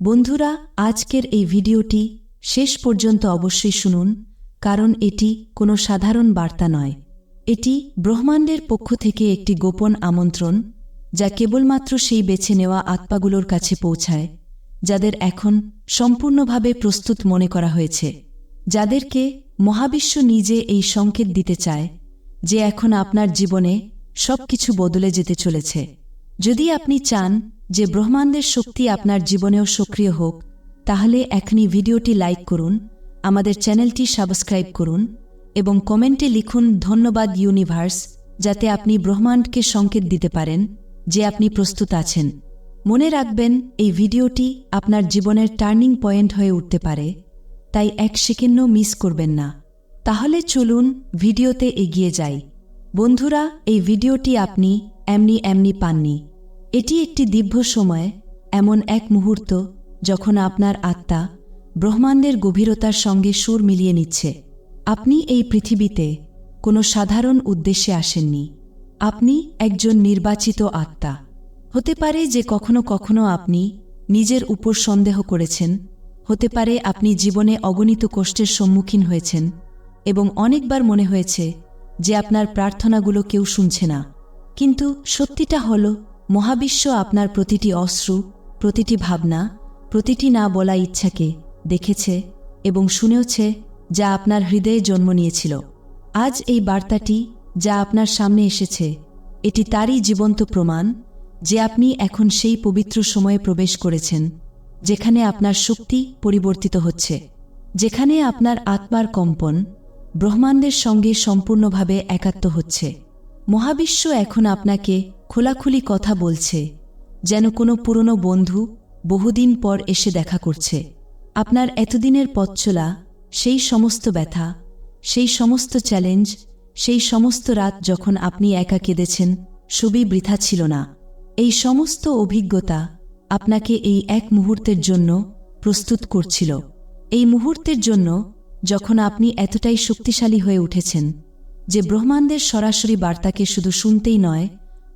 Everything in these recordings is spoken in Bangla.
বন্ধুরা, আজকের এই ভিডিওটি শেষ পর্যন্ত অবশ্যই শুনুন, কারণ এটি কোনো সাধারণ বার্তা নয়। এটি ব্রহ্মাণ্ডের পক্ষ থেকে একটি গোপন আমন্ত্রণ, যা কেবলমাত্র সেই বেছে নেওয়া আত্মাগুলোর কাছে পৌঁছায়, যাদের এখন সম্পূর্ণভাবে প্রস্তুত মনে করা হয়েছে, যাদেরকে মহাবিশ্ব নিজে এই সংকেত দিতে চায়, যে এখন আপনার জীবনে সব কিছু বদলে যেতে চলেছে। যদি আপনি চান যে ব্রহ্মাণ্ডের শক্তি আপনার জীবনেও সক্রিয় হোক, তাহলে এখনই ভিডিওটি লাইক করুন, আমাদের চ্যানেলটি সাবস্ক্রাইব করুন এবং কমেন্টে লিখুন ধন্যবাদ ইউনিভার্স, যাতে আপনি ব্রহ্মাণ্ডকে সংকেত দিতে পারেন যে আপনি প্রস্তুত আছেন। মনে রাখবেন, এই ভিডিওটি আপনার জীবনের টার্নিং পয়েন্ট হয়ে উঠতে পারে, তাই এক সেকেন্ডও মিস করবেন না। তাহলে চলুন ভিডিওতে এগিয়ে যাই। বন্ধুরা, এই ভিডিওটি আপনি এমনি এমনি পাননি। এটি একটি দিব্য সময়, এমন এক মুহূর্ত যখন আপনার আত্মা ব্রহ্মাণ্ডের গভীরতার সঙ্গে সুর মিলিয়ে নিচ্ছে। আপনি এই পৃথিবীতে কোনো সাধারণ উদ্দেশ্যে আসেননি। আপনি একজন নির্বাচিত আত্মা। হতে পারে যে কখনো কখনো আপনি নিজের উপর সন্দেহ করেছেন, হতে পারে আপনি জীবনে অগণিত কষ্টের সম্মুখীন হয়েছেন এবং অনেকবার মনে হয়েছে যে আপনার প্রার্থনাগুলো কেউ শুনছে না। কিন্তু সত্যিটা হল মহাবিশ্ব আপনার প্রতিটি অশ্রু, প্রতিটি ভাবনা, প্রতিটি না বলা ইচ্ছাকে দেখেছে এবং শুনেওছে যা আপনার হৃদয়ে জন্ম নিয়েছিল। আজ এই বার্তাটি যা আপনার সামনে এসেছে, এটি তারই জীবন্ত প্রমাণ যে আপনি এখন সেই পবিত্র সময়ে প্রবেশ করেছেন, যেখানে আপনার শক্তি পরিবর্তিত হচ্ছে, যেখানে আপনার আত্মার কম্পন ব্রহ্মাণ্ডের সঙ্গে সম্পূর্ণভাবে একাত্ম হচ্ছে। মহাবিশ্ব এখন আপনাকে খোলাখুলি কথা বলছে, যেন কোনো পুরনো বন্ধু বহুদিন পর এসে দেখা করছে। আপনার এতদিনের পথ চলা সেই সমস্ত ব্যথা, সেই সমস্ত চ্যালেঞ্জ সেই সমস্ত রাত যখন আপনি একা কেঁদেছেন সবই বৃথা ছিল না। এই সমস্ত অভিজ্ঞতা আপনাকে এই এক মুহূর্তের জন্য প্রস্তুত করছিল। এই মুহূর্তের জন্য যখন আপনি এতটাই শক্তিশালী হয়ে উঠেছেন, যে ব্রহ্মাণ্ডের সরাসরি বার্তাকে শুধু শুনতেই নয়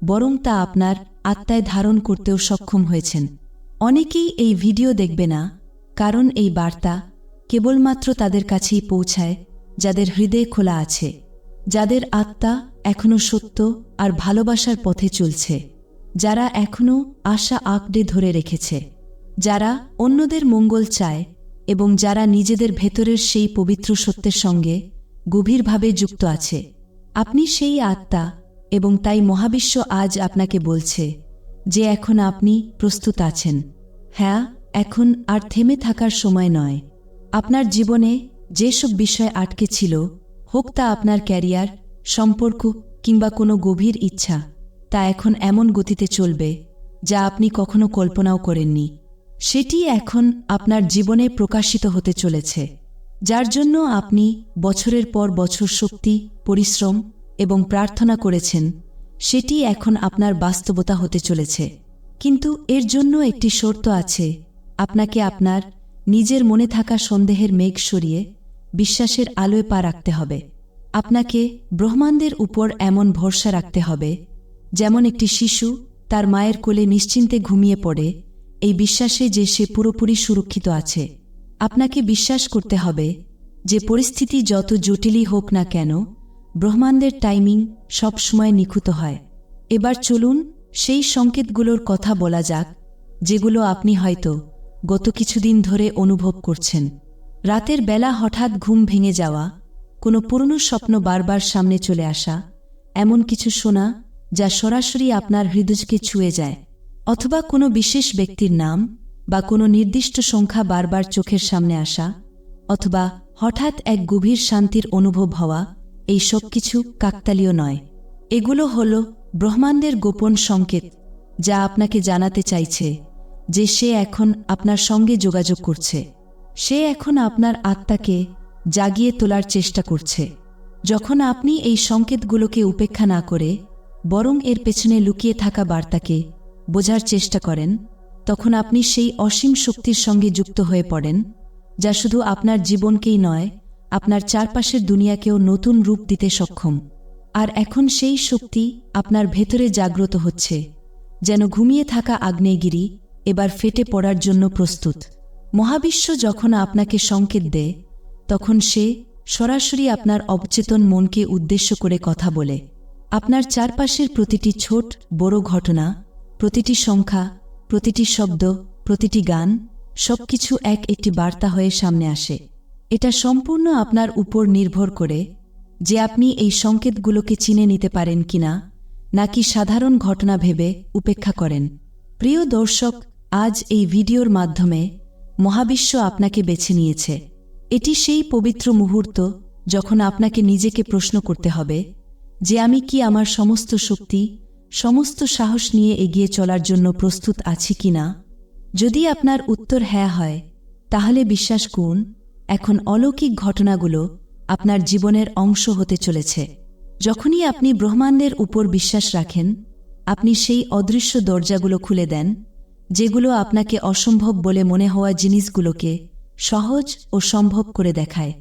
বরং তা আপনার আত্মায় ধারণ করতেও সক্ষম হয়েছেন। অনেকেই এই ভিডিও দেখবে না, কারণ এই বার্তা কেবলমাত্র তাদের কাছেই পৌঁছায়, যাদের হৃদয় খোলা আছে, যাদের আত্মা এখনও সত্য আর ভালোবাসার পথে চলছে, যারা এখনও আশা আঁকড়ে ধরে রেখেছে, যারা অন্যদের মঙ্গল চায় এবং যারা নিজেদের ভেতরের সেই পবিত্র সত্যের সঙ্গে গভীরভাবে যুক্ত আছে। আপনি সেই আত্মা এবং তাই মহাবিশ্ব আজ আপনাকে বলছে যে এখন আপনি প্রস্তুত আছেন। হ্যাঁ এখন আর থেমে থাকার সময় নয়। আপনার জীবনে যেসব বিষয় আটকে ছিল, হোক তা আপনার ক্যারিয়ার, সম্পর্ক কিংবা কোনো গভীর ইচ্ছা, তা এখন এমন গতিতে চলবে যা আপনি কখনো কল্পনাও করেননি। সেটি এখন আপনার জীবনে প্রকাশিত হতে চলেছে, যার জন্য আপনি বছরের পর বছর শক্তি, পরিশ্রম এবং প্রার্থনা করেছেন, সেটি এখন আপনার বাস্তবতা হতে চলেছে। কিন্তু এর জন্য একটি শর্ত আছে, আপনাকে আপনার নিজের মনে থাকা সন্দেহের মেঘ সরিয়ে বিশ্বাসের আলোয় পা রাখতে হবে। আপনাকে ব্রহ্মাণ্ডের উপর এমন ভরসা রাখতে হবে, যেমন একটি শিশু তার মায়ের কোলে নিশ্চিন্তে ঘুমিয়ে পড়ে, এই বিশ্বাসে যে সে পুরোপুরি সুরক্ষিত আছে। আপনাকে বিশ্বাস করতে হবে যে পরিস্থিতি যত জটিলই হোক না কেন ব্রহ্মাণ্ডের টাইমিং সবসময় নিখুঁত হয়। এবার চলুন সেই সংকেতগুলোর কথা বলা যাক, যেগুলো আপনি হয়তো গত কিছুদিন ধরে অনুভব করছেন। রাতের বেলা হঠাৎ ঘুম ভেঙে যাওয়া, কোনো পুরনো স্বপ্ন বারবার সামনে চলে আসা, এমন কিছু শোনা যা সরাসরি আপনার হৃদয়কে ছুঁয়ে যায়, অথবা কোনো বিশেষ ব্যক্তির নাম বা কোনো নির্দিষ্ট সংখ্যা বারবার চোখের সামনে আসা, অথবা হঠাৎ এক গভীর শান্তির অনুভব হওয়া এই সব কিছু কাকতালীয় নয়। এগুলো হল ব্রহ্মাণ্ডের গোপন সংকেত, যা আপনাকে জানাতে চাইছে যে সে এখন আপনার সঙ্গে যোগাযোগ করছে। সে এখন আপনার আত্মাকে জাগিয়ে তোলার চেষ্টা করছে। যখন আপনি এই সংকেতগুলোকে উপেক্ষা না করে বরং এর পেছনে লুকিয়ে থাকা বার্তাকে বোঝার চেষ্টা করেন, তখন আপনি সেই অসীম শক্তির সঙ্গে যুক্ত হয়ে পড়েন, যা শুধু আপনার জীবনকেই নয় আপনার চারপাশের দুনিয়াকেও নতুন রূপ দিতে সক্ষম। আর এখন সেই শক্তি আপনার ভেতরে জাগ্রত হচ্ছে। যেন ঘুমিয়ে থাকা আগ্নেয়গিরি এবার ফেটে পড়ার জন্য প্রস্তুত। মহাবিশ্ব যখন আপনাকে সংকেত দেয়, তখন সে সরাসরি আপনার অবচেতন মনকে উদ্দেশ্য করে কথা বলে। আপনার চারপাশের প্রতিটি ছোট, বড় ঘটনা, প্রতিটি সংখ্যা, প্রতিটি শব্দ, প্রতিটি গান, সবকিছু এক একটি বার্তা হয়ে সামনে আসে। এটা সম্পূর্ণ আপনার উপর নির্ভর করে যে আপনি এই সংকেতগুলোকে চিনে নিতে পারেন কিনা, নাকি সাধারণ ঘটনা ভেবে উপেক্ষা করেন। প্রিয় দর্শক, আজ এই ভিডিওর মাধ্যমে মহাবিশ্ব আপনাকে বেছে নিয়েছে। এটি সেই পবিত্র মুহূর্ত যখন আপনাকে নিজেকে প্রশ্ন করতে হবে যে আমি কি আমার সমস্ত শক্তি, সমস্ত সাহস নিয়ে এগিয়ে চলার জন্য প্রস্তুত আছি কিনা। যদি আপনার উত্তর হ্যাঁ হয়, তাহলে বিশ্বাস করুন এখন অলৌকিক ঘটনাগুলো আপনার জীবনের অংশ হতে চলেছে। যখনই আপনি ব্রহ্মাণ্ডের উপর বিশ্বাস রাখেন, আপনি সেই অদৃশ্য দরজাগুলো খুলে দেন, যেগুলো আপনাকে অসম্ভব বলে মনে হওয়া জিনিসগুলোকে সহজ ও সম্ভব করে দেখায়।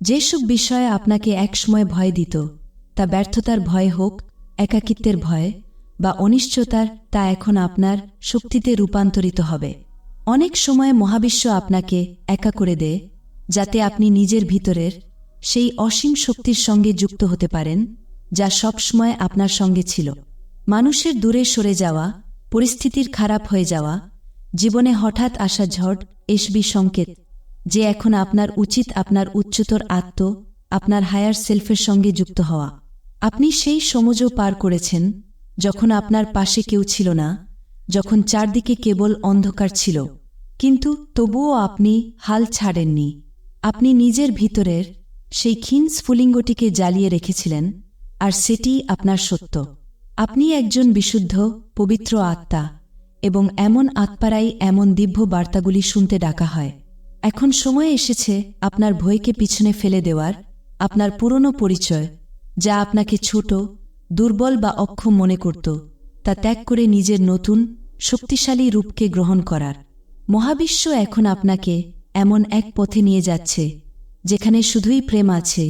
যেসব বিষয়ে আপনাকে একসময় ভয় দিত, তা ব্যর্থতার ভয় হোক, একাকিত্বের ভয় বা অনিশ্চয়তার, তা এখন আপনার শক্তিতে রূপান্তরিত হবে। অনেক সময় মহাবিশ্ব আপনাকে একা করে দেয় যাতে আপনি নিজের ভিতরের সেই অসীম শক্তির সঙ্গে যুক্ত হতে পারেন, যা সবসময় আপনার সঙ্গে ছিল। মানুষের দূরে সরে যাওয়া, পরিস্থিতির খারাপ হয়ে যাওয়া, জীবনে হঠাৎ আসা ঝড় এসবি সংকেত, যে এখন আপনার উচিত আপনার উচ্চতর আত্ম, আপনার হায়ার সেলফের সঙ্গে যুক্ত হওয়া। আপনি সেই সমজও পার করেছেন, যখন আপনার পাশে কেউ ছিল না, যখন চারদিকে কেবল অন্ধকার ছিল। কিন্তু তবুও আপনি হাল ছাড়েননি। আপনি নিজের ভিতরের সেই ক্ষীণ স্ফুলিঙ্গটিকে জ্বালিয়ে রেখেছিলেন, আর সেটি আপনার সত্য। আপনি একজন বিশুদ্ধ, পবিত্র আত্মা, এবং এমন আত্মারাই এমন দিব্য বার্তাগুলি শুনতে ডাকা হয়। এখন সময় এসেছে আপনার ভয়কে পিছনে ফেলে দেওয়ার, আপনার পুরনো পরিচয়, যা আপনাকে ছোট, দুর্বল বা অক্ষম মনে করত, তা ত্যাগ করে নিজের নতুন, শক্তিশালী রূপকে গ্রহণ করার। মহাবিশ্ব এখন আপনাকে এমন এক পথে নিয়ে যাচ্ছে, যেখানে শুধুই প্রেম আছে,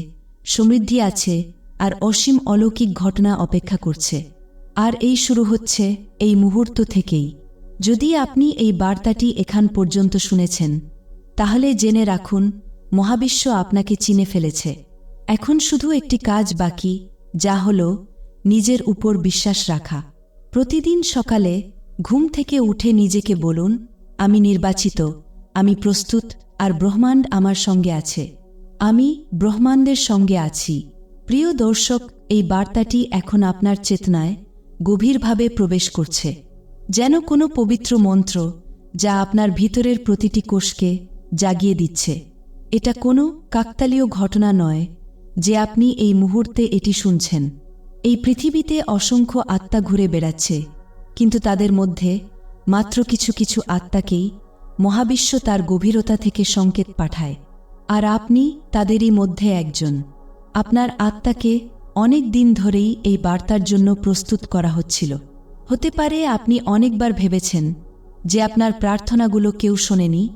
সমৃদ্ধি আছে আর অসীম অলৌকিক ঘটনা অপেক্ষা করছে। আর এই শুরু হচ্ছে এই মুহূর্ত থেকেই। যদি আপনি এই বার্তাটি এখান পর্যন্ত শুনেছেন, তাহলে জেনে রাখুন, মহাবিশ্ব আপনাকে চিনে ফেলেছে। এখন শুধু একটি কাজ বাকি, যা হল নিজের উপর বিশ্বাস রাখা। প্রতিদিন সকালে ঘুম থেকে উঠে নিজেকে বলুন, আমি নির্বাচিত। আমি প্রস্তুত, আর ব্রহ্মাণ্ড আমার সঙ্গে আছে। আমি ব্রহ্মাণ্ডের সঙ্গে আছি। প্রিয় দর্শক, এই বার্তাটি এখন আপনার চেতনায় গভীরভাবে প্রবেশ করছে। যেন কোনো পবিত্র মন্ত্র যা আপনার ভিতরের প্রতিটি কোষকে জাগিয়ে দিচ্ছে। এটা কোনো কাকতালীয় ঘটনা নয় যে আপনি এই মুহূর্তে এটি শুনছেন। এই পৃথিবীতে অসংখ্য আত্মা ঘুরে বেড়াচ্ছে, কিন্তু তাদের মধ্যে মাত্র কিছু কিছু আত্মাকেই মহাবিশ্ব তার গভীরতা থেকে সংকেত পাঠায়। আর আপনি তাদেরই মধ্যে একজন। আপনার আত্মাকে অনেক দিন ধরেই এই বার্তার জন্য প্রস্তুত করা হচ্ছিল। হতে পারে আপনি অনেকবার ভেবেছেন যে আপনার প্রার্থনাগুলো কেউ শোনেনি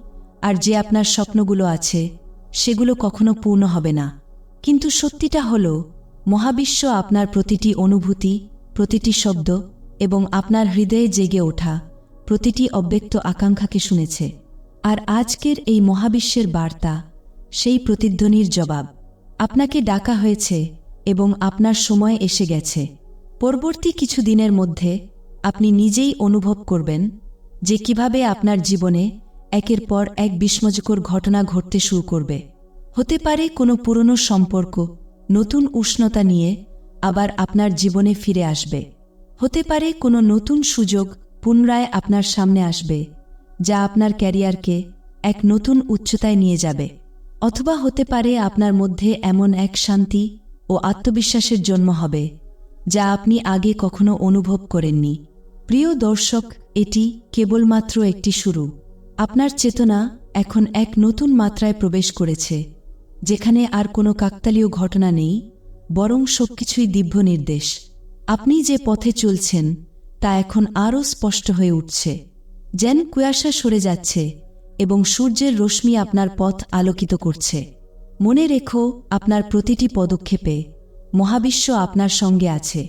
আর যে আপনার স্বপ্নগুলো আছে, সেগুলো কখনো পূর্ণ হবে না। কিন্তু সত্যিটা হল, মহাবিশ্ব আপনার প্রতিটি অনুভূতি, প্রতিটি শব্দ এবং আপনার হৃদয়ে জেগে ওঠা প্রতিটি অব্যক্ত আকাঙ্ক্ষাকে শুনেছে। আর আজকের এই মহাবিশ্বের বার্তা, সেই প্রতিধ্বনির জবাব। আপনাকে ডাকা হয়েছে এবং আপনার সময় এসে গেছে। পরবর্তী কিছু দিনের মধ্যে আপনি নিজেই অনুভব করবেন যে কীভাবে আপনার জীবনে একের পর এক বিস্ময়কর ঘটনা ঘটতে শুরু করবে। হতে পারে কোনো পুরনো সম্পর্ক, নতুন উষ্ণতা নিয়ে আবার আপনার জীবনে ফিরে আসবে। হতে পারে কোনো নতুন সুযোগ পুনরায় আপনার সামনে আসবে, যা আপনার ক্যারিয়ারকে এক নতুন উচ্চতায় নিয়ে যাবে। অথবা হতে পারে আপনার মধ্যে এমন এক শান্তি ও আত্মবিশ্বাসের জন্ম হবে, যা আপনি আগে কখনো অনুভব করেননি। প্রিয় দর্শক, এটি কেবলমাত্র একটি শুরু। আপনার চেতনা এখন এক নতুন মাত্রায় প্রবেশ করেছে, যেখানে আর কোনো কাকতালীয় ঘটনা নেই, বরং সবকিছুই দিব্য নির্দেশ আপনি যে পথে চলছেন তা এখন আরও স্পষ্ট হয়ে উঠছে। যেন কুয়াশা সরে যাচ্ছে এবং সূর্যের রশ্মি আপনার পথ আলোকিত করছে। মনে রেখো, আপনার প্রতিটি পদক্ষেপে মহাবিশ্ব আপনার সঙ্গে আছে।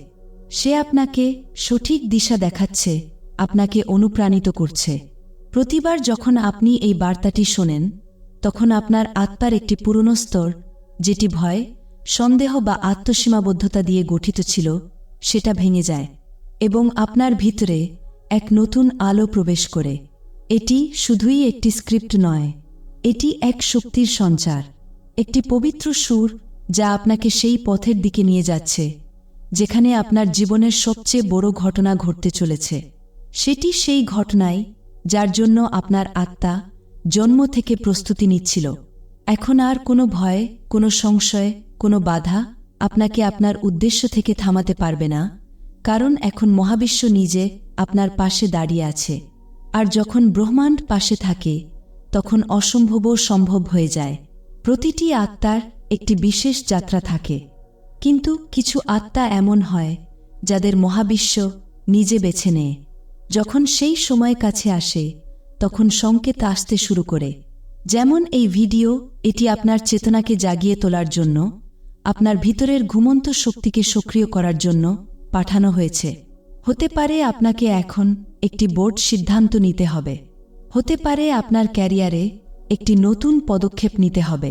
সে আপনাকে সঠিক দিশা দেখাচ্ছে, আপনাকে অনুপ্রাণিত করছে। প্রতিবার যখন আপনি এই বার্তাটি শোনেন, তখন আপনার আত্মার একটি পুরনো স্তর, যেটি ভয়, সন্দেহ বা আত্মসীমাবদ্ধতা দিয়ে গঠিত ছিল, সেটা ভেঙে যায়। এবং আপনার ভিতরে এক নতুন আলো প্রবেশ করে। এটি শুধুই একটি স্ক্রিপ্ট নয়, এটি এক শক্তির সঞ্চার, একটি পবিত্র সুর যা আপনাকে সেই পথের দিকে নিয়ে যাচ্ছে, যেখানে আপনার জীবনের সবচেয়ে বড় ঘটনা ঘটতে চলেছে। সেটি সেই ঘটনাই যার জন্য আপনার আত্মা জন্ম থেকে প্রস্তুতি নিচ্ছিল। এখন আর কোনো ভয়, কোনো সংশয়, কোনো বাধা আপনাকে আপনার উদ্দেশ্য থেকে থামাতে পারবে না। কারণ এখন মহাবিশ্ব নিজে আপনার পাশে দাঁড়িয়ে আছে। আর যখন ব্রহ্মাণ্ড পাশে থাকে, তখন অসম্ভবও সম্ভব হয়ে যায়। প্রতিটি আত্মার একটি বিশেষ যাত্রা থাকে। কিন্তু কিছু আত্মা এমন হয়, যাদের মহাবিশ্ব নিজে বেছে নেয়। যখন সেই সময় কাছে আসে, তখন সংকেত আসতে শুরু করে। যেমন এই ভিডিও, এটি আপনার চেতনাকে জাগিয়ে তোলার জন্য, আপনার ভিতরের ঘুমন্ত শক্তিকে সক্রিয় করার জন্য পাঠানো হয়েছে। হতে পারে আপনাকে এখন একটি বোর্ড সিদ্ধান্ত নিতে হবে। হতে পারে আপনার ক্যারিয়ারে একটি নতুন পদক্ষেপ নিতে হবে।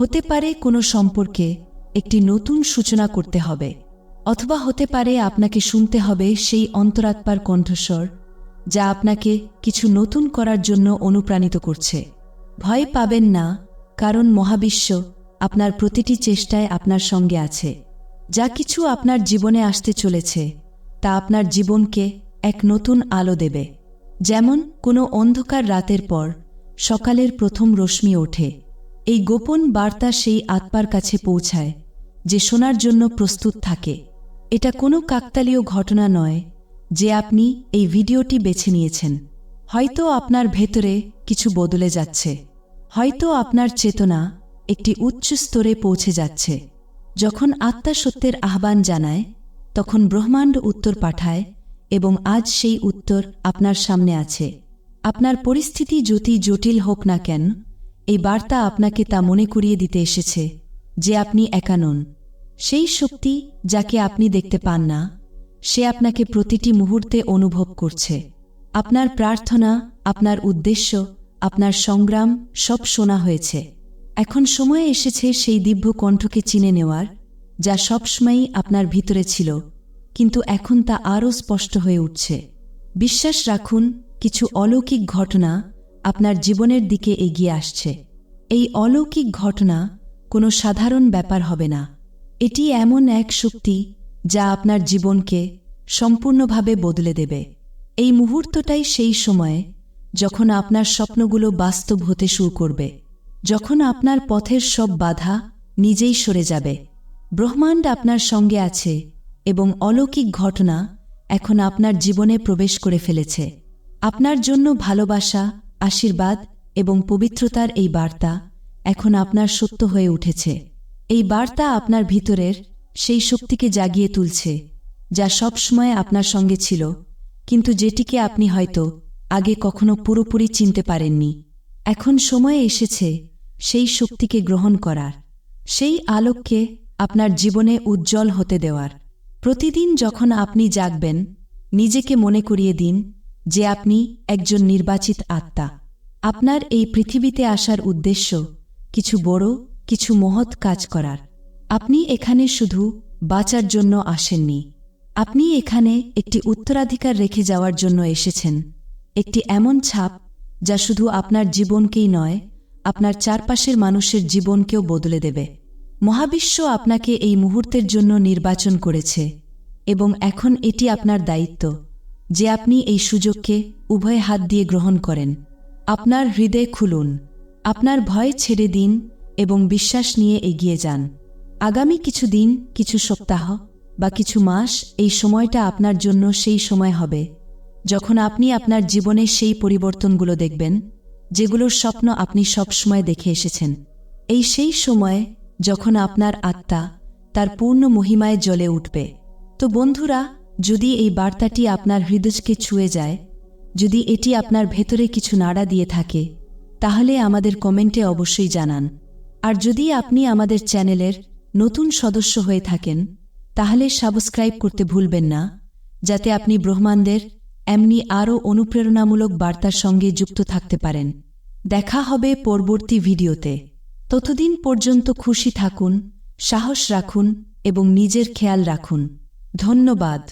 হতে পারে কোনো সম্পর্কে একটি নতুন সূচনা করতে হবে। অথবা হতে পারে আপনাকে শুনতে হবে সেই অন্তরাত্মার কণ্ঠস্বর, যা আপনাকে কিছু নতুন করার জন্য অনুপ্রাণিত করছে। ভয় পাবেন না, কারণ মহাবিশ্ব আপনার প্রতিটি চেষ্টায় আপনার সঙ্গে আছে। যা কিছু আপনার জীবনে আসতে চলেছে, তা আপনার জীবনকে এক নতুন আলো দেবে। যেমন কোনো অন্ধকার রাতের পর সকালের প্রথম রশ্মি ওঠে। এই গোপন বার্তা সেই আত্মার কাছে পৌঁছায়, যে শোনার জন্য প্রস্তুত থাকে। এটা কোনো কাকতালীয় ঘটনা নয় যে আপনি এই ভিডিওটি বেছে নিয়েছেন। হয়তো আপনার ভেতরে কিছু বদলে যাচ্ছে। হয়তো আপনার চেতনা একটি উচ্চ স্তরে পৌঁছে যাচ্ছে। যখন আত্মা সত্যের আহ্বান জানায়, তখন ব্রহ্মাণ্ড উত্তর পাঠায় এবং আজ সেই উত্তর আপনার সামনে আছে। আপনার পরিস্থিতি যতি জটিল হোক না কেন, এই বার্তা আপনাকে তা মনে করিয়ে দিতে এসেছে যে আপনি একা নন। সেই শক্তি যাকে আপনি দেখতে পান না, সে আপনাকে প্রতিটি মুহূর্তে অনুভব করছে। আপনার প্রার্থনা, আপনার উদ্দেশ্য, আপনার সংগ্রাম সব শোনা হয়েছে। এখন সময় এসেছে সেই দিব্য কণ্ঠকে চিনে নেওয়ার, যা সবসময়ই আপনার ভিতরে ছিল, কিন্তু এখন তা আরও স্পষ্ট হয়ে উঠছে। বিশ্বাস রাখুন, কিছু অলৌকিক ঘটনা আপনার জীবনের দিকে এগিয়ে আসছে। এই অলৌকিক ঘটনা কোনো সাধারণ ব্যাপার হবে না। এটি এমন এক শক্তি যা আপনার জীবনকে সম্পূর্ণভাবে বদলে দেবে। এই মুহূর্তটাই সেই সময় যখন আপনার স্বপ্নগুলো বাস্তব হতে শুরু করবে। যখন আপনার পথের সব বাধা নিজেই সরে যাবে। ব্রহ্মাণ্ড আপনার সঙ্গে আছে এবং অলৌকিক ঘটনা এখন আপনার জীবনে প্রবেশ করে ফেলেছে। আপনার জন্য ভালোবাসা, আশীর্বাদ এবং পবিত্রতার এই বার্তা এখন আপনার সত্য হয়ে উঠেছে। এই বার্তা আপনার ভিতরের সেই শক্তিকে জাগিয়ে তুলছে, যা সবসময় আপনার সঙ্গে ছিল, কিন্তু যেটিকে আপনি হয়তো আগে কখনো পুরোপুরি চিনতে পারেননি। এখন সময় এসেছে সেই শক্তিকে গ্রহণ করার, সেই আলোককে আপনার জীবনে উজ্জ্বল হতে দেওয়ার। প্রতিদিন যখন আপনি জাগবেন, নিজেকে মনে করিয়ে দিন যে আপনি একজন নির্বাচিত আত্মা। আপনার এই পৃথিবীতে আসার উদ্দেশ্য কিছু বড়, কিছু মহৎ কাজ করার। আপনি এখানে শুধু বাঁচার জন্য আসেননি। আপনি এখানে একটি উত্তরাধিকার রেখে যাওয়ার জন্য এসেছেন। একটি এমন ছাপ যা শুধু আপনার জীবনকেই নয় আপনার চারপাশের মানুষের জীবনকেও বদলে দেবে। মহাবিশ্ব আপনাকে এই মুহূর্তের জন্য নির্বাচন করেছে এবং এখন এটি আপনার দায়িত্ব যে আপনি এই সুযোগকে উভয় হাত দিয়ে গ্রহণ করেন। আপনার হৃদয় খুলুন, আপনার ভয় ছেড়ে দিন এবং বিশ্বাস নিয়ে এগিয়ে যান। আগামী কিছু দিন, কিছু সপ্তাহ বা কিছু মাস এই সময়টা আপনার জন্য সেই সময় হবে যখন আপনি আপনার জীবনে সেই পরিবর্তনগুলো দেখবেন যেগুলোর স্বপ্ন আপনি সবসময় দেখে এসেছেন। এই সেই সময় যখন আপনার আত্মা তার পূর্ণ মহিমায় জ্বলে উঠবে। তো বন্ধুরা, যদি এই বার্তাটি আপনার হৃদয়কে ছুঁয়ে যায়, যদি এটি আপনার ভেতরে কিছু নাড়া দিয়ে থাকে, তাহলে আমাদের কমেন্টে অবশ্যই জানান। আর যদি আপনি আমাদের চ্যানেলের নতুন সদস্য হয়ে থাকেন, তাহলে সাবস্ক্রাইব করতে ভুলবেন না, যাতে আপনি ব্রহ্মাণ্ডের এমনি আরও অনুপ্রেরণামূলক বার্তার সঙ্গে যুক্ত থাকতে পারেন। দেখা হবে পরবর্তী ভিডিওতে। ততদিন পর্যন্ত খুশি থাকুন, সাহস রাখুন এবং নিজের খেয়াল রাখুন। ধন্যবাদ।